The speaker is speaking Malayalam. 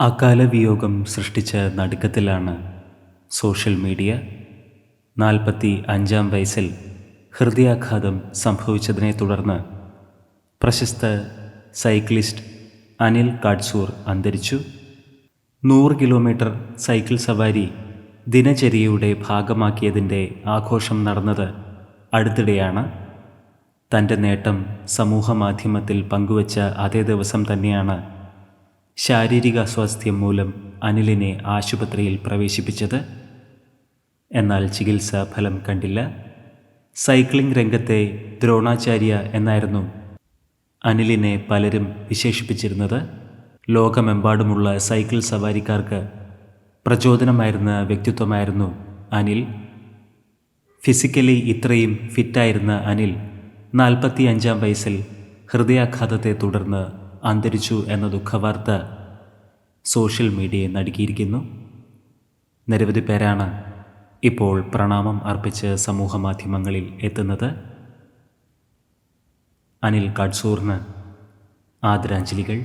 അകാലവിയോഗം സൃഷ്ടിച്ച നടുക്കത്തിലാണ് സോഷ്യൽ മീഡിയ. നാൽപ്പത്തി അഞ്ചാം വയസ്സിൽ ഹൃദയാഘാതം സംഭവിച്ചതിനെ തുടർന്ന് പ്രശസ്ത സൈക്ലിസ്റ്റ് അനിൽ കാട്സൂർ അന്തരിച്ചു. നൂറ് കിലോമീറ്റർ സൈക്കിൾ സവാരി ദിനചര്യയുടെ ഭാഗമാക്കിയതിന്റെ ആഘോഷം നടന്നത് അടുത്തിടെയാണ്. തന്റെ നേട്ടം സമൂഹമാധ്യമത്തിൽ പങ്കുവച്ച അതേ ദിവസം തന്നെയാണ് ശാരീരിക അസ്വാസ്ഥ്യം മൂലം അനിലിനെ ആശുപത്രിയിൽ പ്രവേശിപ്പിച്ചത്. എന്നാൽ ചികിത്സ ഫലം കണ്ടില്ല. സൈക്ലിംഗ് രംഗത്തെ ദ്രോണാചാര്യ എന്നായിരുന്നു അനിലിനെ പലരും വിശേഷിപ്പിച്ചിരുന്നത്. ലോകമെമ്പാടുമുള്ള സൈക്കിൾ സവാരിക്കാർക്ക് പ്രചോദനമായിരുന്ന വ്യക്തിത്വമായിരുന്നു അനിൽ. ഫിസിക്കലി ഇത്രയും ഫിറ്റായിരുന്ന അനിൽ നാൽപ്പത്തി അഞ്ചാം വയസ്സിൽ ഹൃദയാഘാതത്തെ തുടർന്ന് അന്തരിച്ചു എന്ന ദുഃഖവാർത്ത സോഷ്യൽ മീഡിയയെ നടുക്കിയിരിക്കുന്നു. നിരവധി പേരാണ് ഇപ്പോൾ പ്രണാമം അർപ്പിച്ച് സമൂഹ മാധ്യമങ്ങളിൽ എത്തുന്നത്. അനിൽ കാട്സൂറിന് ആദരാഞ്ജലികൾ.